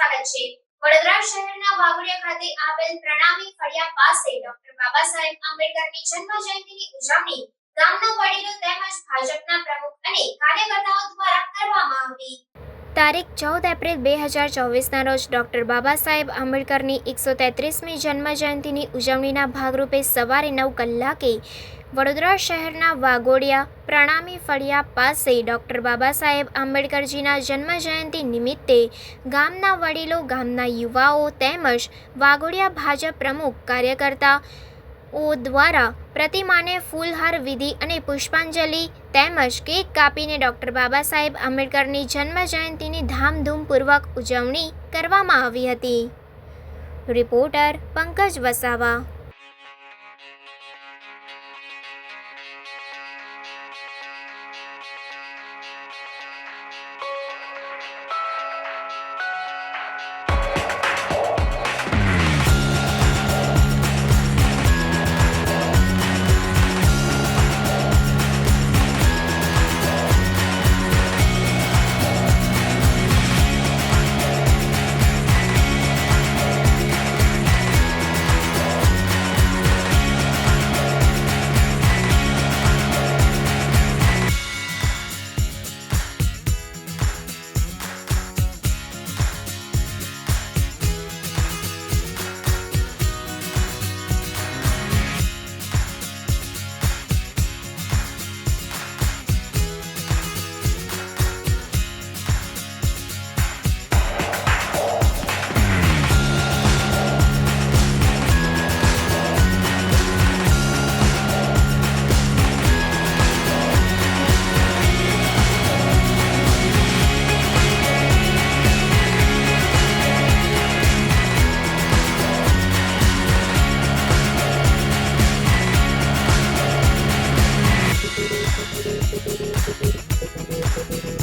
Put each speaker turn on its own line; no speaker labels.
છે. વડોદરા શહેરના વાવડિયા ખાતે આવેલ પ્રણામી ફળિયા પાસે ડોક્ટર બાબા સાહેબ આંબેડકરની જન્મ જયંતિની ઉજવણી ગામના વડીલો તેમજ ભાજપના પ્રમુખ અને કાર્યકર્તાઓ દ્વારા કરવામાં આવી. તારીખ ચૌદ એપ્રિલ બે હજાર ચોવીસના રોજ ડૉક્ટર બાબા સાહેબ આંબેડકરની એકસો તેત્રીસમી જન્મજયંતિની ઉજવણીના ભાગરૂપે સવારે નવ કલાકે વડોદરા શહેરના વાઘોડિયા પ્રણામી ફળિયા પાસે ડૉક્ટર બાબા સાહેબ આંબેડકરજીના જન્મજયંતિ નિમિત્તે ગામના વડીલો, ગામના યુવાઓ તેમજ વાઘોડિયા ભાજપ પ્રમુખ કાર્યકર્તાઓ દ્વારા પ્રતિમાને ફૂલહાર વિધિ અને પુષ્પાંજલિ તેમજ કેક કાપીને ડૉક્ટર બાબા સાહેબ આંબેડકરની જન્મજયંતિની ધામધૂમપૂર્વક ઉજવણી કરવામાં આવી હતી. રિપોર્ટર પંકજ વસાવા.